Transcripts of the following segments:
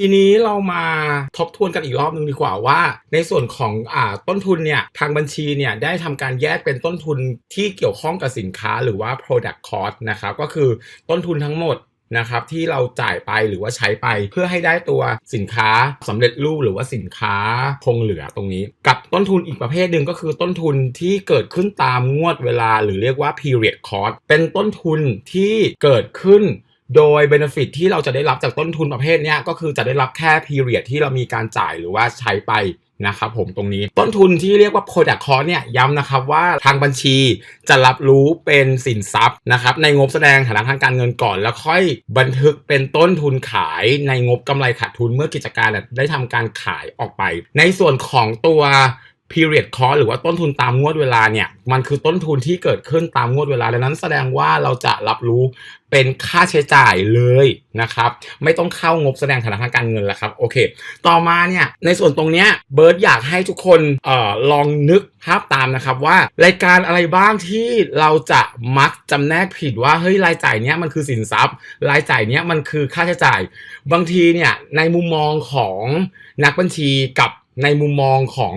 ทีนี้เรามาทบทวนกันอีกรอบนึงดีกว่าว่า ในส่วนของอ่าต้นทุนเนี่ยทางบัญชีเนี่ยได้ทำการแยกเป็นต้นทุนที่เกี่ยวข้องกับสินค้าหรือว่า product cost นะครับก็คือต้นทุนทั้งหมดนะครับที่เราจ่ายไปหรือว่าใช้ไปเพื่อให้ได้ตัวสินค้าสำเร็จรูปหรือว่าสินค้าคงเหลือตรงนี้ กับต้นทุนอีกประเภทหนึ่งก็คือต้นทุนที่เกิดขึ้นตามงวดเวลา หรือเรียกว่า period cost เป็นต้นทุนที่เกิดขึ้น โดย benefit ที่เราจะได้รับจากต้นทุนประเภทนี้ก็คือจะได้รับแค่ period ที่เรามีการจ่ายหรือว่าใช้ไปนะครับผมตรงนี้ต้นทุนที่เรียกว่า product cost เนี่ยย้ำนะครับว่าทางบัญชีจะรับรู้เป็นสินทรัพย์นะครับในงบแสดงฐานะทางการเงินก่อน แล้วค่อยบันทึกเป็นต้นทุนขายในงบกำไรขาดทุนเมื่อกิจการได้ทำการขายออกไป ในส่วนของตัว period cost หรือว่าต้นทุนตามงวดเวลาเนี่ยมันคือต้นทุนที่เกิดขึ้นตามงวดเวลาดังนั้นแสดงว่าเราจะรับรู้เป็นค่าใช้จ่ายเลยนะครับไม่ต้องเข้างบแสดงฐานะทางการเงินแล้วครับโอเค ต่อมาเนี่ยในส่วนตรงเนี้ยเบิร์ดอยากให้ทุกคนเอ่อลองนึกภาพตามนะครับว่ารายการอะไรบ้างที่เราจะมักจำแนกผิดว่าเฮ้ยรายจ่ายเนี้ยมันคือสินทรัพย์ รายจ่ายเนี้ยมันคือค่าใช้จ่าย บางทีเนี่ยในมุมมองของนักบัญชีกับ ในมุมมองของ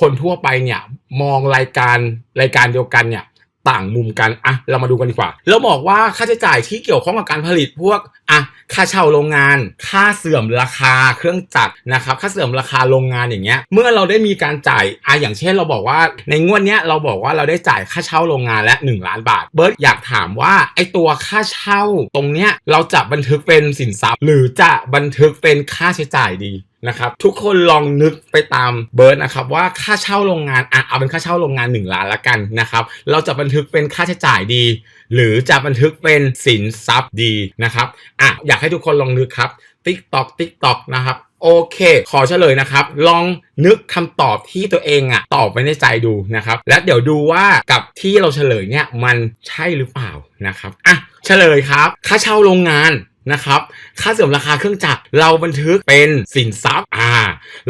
คนทั่วไปเนี่ยมองรายการรายการเดียวกันเนี่ยต่างมุมกันอะเรามาดูกันดีกว่า เราบอกว่าค่าใช้จ่ายที่เกี่ยวข้องกับการผลิตพวกอะค่าเช่าโรงงาน ค่าเสื่อมราคาเครื่องจักรนะครับ ค่าเสื่อมราคาโรงงานอย่างเงี้ย เมื่อเราได้มีการจ่ายอะอย่างเช่น เราบอกว่าในงวดเนี้ยเราบอกว่าเราได้จ่ายค่าเช่าโรงงานและ 1 ล้านบาท เบิร์ตอยากถามว่าไอตัวค่าเช่าตรงเนี้ยเราจะบันทึกเป็นสินทรัพย์ หรือจะบันทึกเป็นค่าใช้จ่ายดีนะครับทุกคนลองนึกไปตามเบิร์ดนะครับว่าค่าเช่าโรงงานอะเอาเป็นค่าเช่าโรงงาน 1 ล้านละกันนะครับเราจะบันทึกเป็นค่าใช้จ่ายดี หรือจะบันทึกเป็นสินทรัพย์ดีนะครับอะอยากให้ทุกคนลองนึกครับติ๊กตอกติ๊กตอกนะครับโอเค ขอเฉลยนะครับ ลองนึกคำตอบที่ตัวเองอะตอบไปในใจดูนะครับ และเดี๋ยวดูว่ากับที่เราเฉลยเนี่ยมันใช่หรือเปล่านะครับอะเฉลยครับ ค่าเช่าโรงงาน นะครับค่าเสื่อมราคาเครื่องจักรเราบันทึกเป็นสินทรัพย์อ่า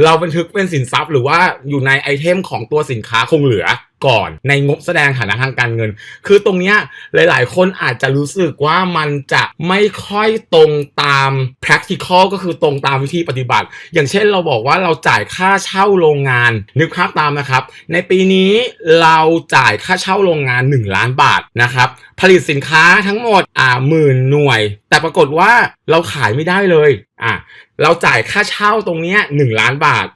เราบันทึกเป็นสินทรัพย์ หรือว่าอยู่ในไอเทมของตัวสินค้าคงเหลือ ก่อนในงบแสดงฐานะทางการเงิน คือตรงเนี้ยหลาย ๆ คนอาจจะรู้สึกว่ามันจะไม่ค่อยตรงตาม practical ก็คือตรงตามวิธีปฏิบัติ อย่างเช่นเราบอกว่าเราจ่ายค่าเช่าโรงงาน นึกภาพตามนะครับ ในปีนี้เราจ่ายค่าเช่าโรงงาน 1 ล้านบาทนะครับผลิตสินค้าทั้งหมดอ่าหมื่นหน่วย แต่ปรากฏว่าเราขายไม่ได้เลยอะเราจ่ายค่าเช่าตรงเนี้ย1ล้านบาท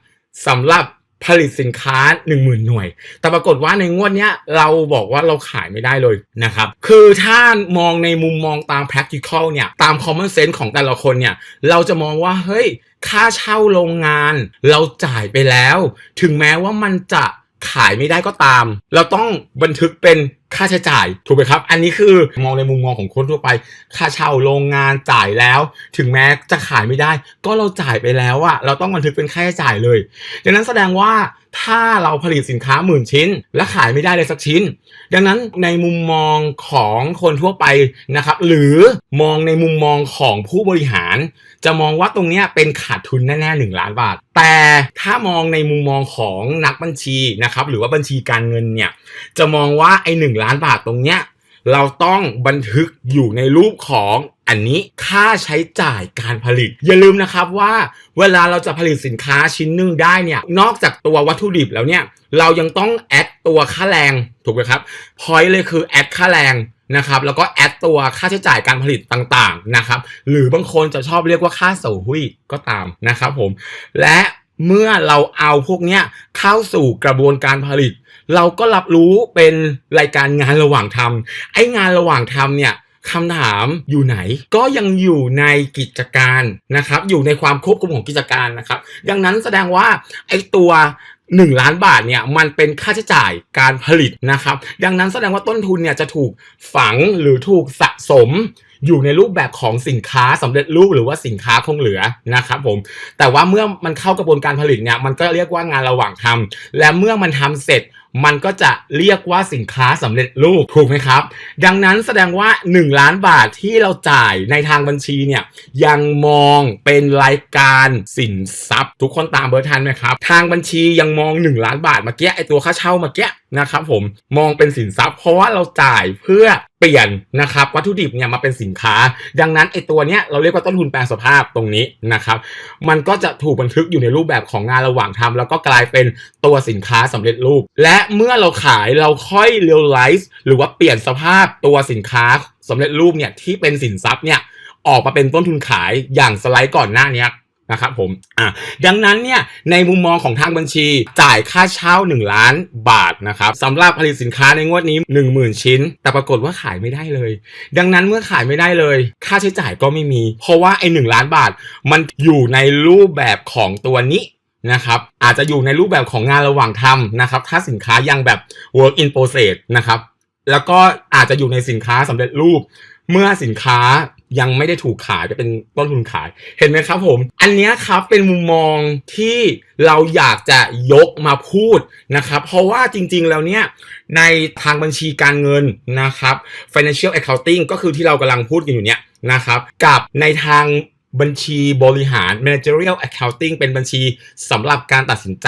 สำหรับ ผลิตสินค้า 10,000 หน่วย แต่ปรากฏว่าในงวดเนี้ยเราบอกว่าเราขายไม่ได้เลยนะครับ คือถ้ามองในมุมมองตาม practical เนี่ย ตาม common sense ของแต่ละคนเนี่ย เราจะมองว่า เฮ้ย ค่าเช่าโรงงาน เราจ่ายไปแล้ว ถึงแม้ว่ามันจะขายไม่ได้ก็ตาม เราต้องบันทึกเป็น ค่าใช้จ่ายถูกไหมครับ อันนี้คือมองในมุมมองของคนทั่วไป ค่าเช่าโรงงานจ่ายแล้ว ถึงแม้จะขายไม่ได้ ก็เราจ่ายไปแล้วอะเราต้องบันทึกเป็นค่าใช้จ่ายเลยดังนั้นแสดงว่าถ้าเราผลิตสินค้าหมื่นชิ้น และขายไม่ได้เลยสักชิ้น ดังนั้นในมุมมองของคนทั่วไปนะครับ หรือมองในมุมมองของผู้บริหาร จะมองว่าตรงนี้เป็นขาดทุนแน่ๆหนึ่งล้านบาท แต่ถ้ามองในมุมมองของนักบัญชีนะครับ หรือว่าบัญชีการเงินเนี่ย จะมองว่าไอ้หนึ่งล้านบาทตรงเนี้ยเราต้องบันทึกอยู่ในรูปของอันนี้ค่าใช้จ่ายการผลิต อย่าลืมนะครับว่าเวลาเราจะผลิตสินค้าชิ้นหนึ่งได้เนี่ยนอกจากตัววัตถุดิบแล้วเนี่ยเรายังต้องแอดตัวค่าแรงถูกไหมครับพอยเลยคือแอดค่าแรงนะครับแล้วก็แอดตัวค่าใช้จ่ายการผลิตต่างๆนะครับหรือบางคนจะชอบเรียกว่าค่าเสาหุ้ยก็ตามนะครับผมและ เมื่อเราเอาพวกเนี้ยเข้าสู่กระบวนการผลิต เราก็รับรู้เป็นรายการงานระหว่างทำไอ้งานระหว่างทำเนี่ยคำถามอยู่ไหนก็ยังอยู่ในกิจการนะครับ อยู่ในความควบคุมของกิจการนะครับ ดังนั้นแสดงว่าไอ้ตัว 1 ล้านบาทเนี่ยมันเป็นค่าใช้จ่ายการผลิตนะครับ ดังนั้นแสดงว่าต้นทุนเนี่ยจะถูกฝังหรือถูกสะสม อยู่ในรูปแบบของสินค้าสำเร็จรูปหรือว่าสินค้าคงเหลือนะครับผมแต่ว่าเมื่อมันเข้ากระบวนการผลิตเนี่ยมันก็เรียกว่างานระหว่างทำและเมื่อมันทำเสร็จมันก็จะเรียกว่าสินค้าสำเร็จรูปถูกไหมครับ ดังนั้นแสดงว่า 1 ล้านบาทที่เราจ่ายในทางบัญชีเนี่ยยังมองเป็นรายการสินทรัพย์ ทุกคนตามเบอร์ทันไหมครับ ทางบัญชียังมอง 1 ล้านบาทเมื่อกี้ไอตัวค่าเช่าเมื่อกี้ นะครับผมมองเป็นสินทรัพย์ เพราะว่าเราจ่ายเพื่อเปลี่ยนนะครับวัตถุดิบเนี่ยมาเป็นสินค้า ดังนั้นไอตัวเนี้ยเราเรียกว่าต้นทุนแปลงสภาพตรงนี้นะครับ มันก็จะถูกบันทึกอยู่ในรูปแบบของงานระหว่างทำแล้วก็กลายเป็นตัวสินค้าสำเร็จรูป และเมื่อเราขายเราค่อย realize หรือว่าเปลี่ยนสภาพตัวสินค้าสำเร็จรูปเนี่ยที่เป็นสินทรัพย์เนี่ยออกมาเป็นต้นทุนขายอย่างสไลด์ก่อนหน้านี้ นะครับผมอะดังนั้นเนี่ยในมุมมองของทางบัญชีจ่ายค่าเช่า 1 ล้านบาทนะครับสำหรับผลิตสินค้าในงวดนี้ 10,000 ชิ้น แต่ปรากฏว่าขายไม่ได้เลย ดังนั้นเมื่อขายไม่ได้เลย ค่าใช้จ่ายก็ไม่มี เพราะว่าไอ้หล้านบาท มันอยู่ในรูปแบบของตัวนี้นะครับอาจจะอยู่ในรูปแบบของงานระหว่างทำนะครับถ้าสินค้ายังแบบ work in process นะครับแล้วก็อาจจะอยู่ในสินค้าสำเร็จรูปเมื่อสินค้า ยังไม่ได้ถูกขายจะเป็นต้นทุนขาย เห็นไหมครับผม อันนี้ครับเป็นมุมมองที่เราอยากจะยกมาพูดนะครับ เพราะว่าจริงๆแล้วเนี่ยในทางบัญชีการเงินนะครับ financial accounting ก็คือที่เรากำลังพูดกันอยู่เนี่ยนะครับ กับในทางบัญชีบริหาร managerial accounting เป็นบัญชีสำหรับการตัดสินใจ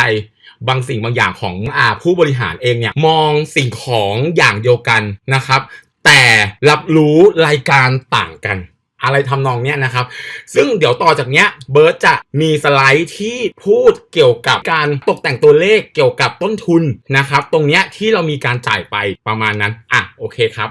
บางสิ่งบางอย่างของอาผู้บริหารเองเนี่ยมองสิ่งของอย่างเดียวกันนะครับ แต่รับรู้รายการต่างกัน อะไรทำนองเนี้ยนะครับ ซึ่งเดี๋ยวต่อจากเนี้ยเบิร์ตจะมีสไลด์ที่พูดเกี่ยวกับการตกแต่งตัวเลขเกี่ยวกับต้นทุนนะครับ ตรงเนี้ยที่เรามีการจ่ายไปประมาณนั้น อะโอเคครับ